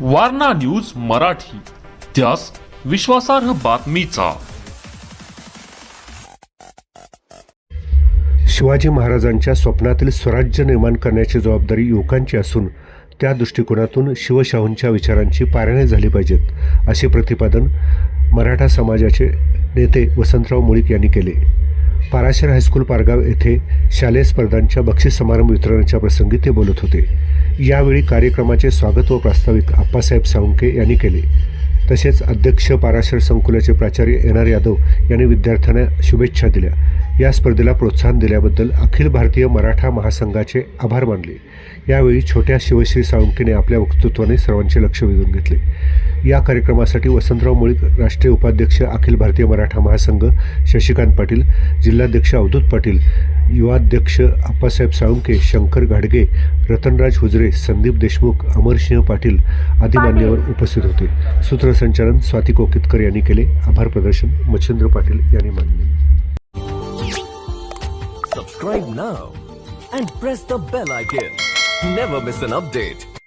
Warna news Marathi. त्यास विश्वासार्ह बातमीचा. शिवाजी महाराजांच्या स्वप्नातील स्वराज्य निर्माण करण्याची जबाबदारी युवकांची असून त्या दृष्टिकोनातून शिवशाहूंच्या विचारांची पारणे झाली पाहिजेत असे प्रतिपादन मराठा समाजाचे नेते वसंतराव मुळीक यांनी केले. पाराशर हायस्कूल पारगाव येथे शालेय स्पर्धांच्या बक्षीस समारंभ वितरणाच्या प्रसंगी ते बोलत होते. यावेळी कार्यक्रमाचे स्वागत व प्रास्ताविक आप्पासाहेब साळुंके यांनी केले. तसेच अध्यक्ष पाराशर संकुलाचे प्राचार्य एन आर यादव यांनी विद्यार्थ्यांना शुभेच्छा दिल्या. या स्पर्धेला प्रोत्साहन दिल्याबद्दल अखिल भारतीय मराठा महासंघाचे आभार मानले. यावेळी छोट्या शिवश्री साळुंकेने आपल्या वक्तृत्वाने सर्वांचे लक्ष वेधून घेतले. या कार्यक्रमासाठी वसंतराव मुळीक राष्ट्रीय उपाध्यक्ष अखिल भारतीय मराठा महासंघ शशिकांत पाटील जिल्हाध्यक्ष अवधूत पाटील युवाध्यक्ष आप्पासाहेब साळुंके शंकर घाडगे रतनराज हुजरे संदीप देशमुख अमरसिंह पाटील आदी मान्यवर उपस्थित होते सूत्रसंचालन स्वाती कोकितकर यांनी केले आभार प्रदर्शन मच्छिंद्र पाटील यांनी मानले Subscribe now and press the bell icon. Never miss an update.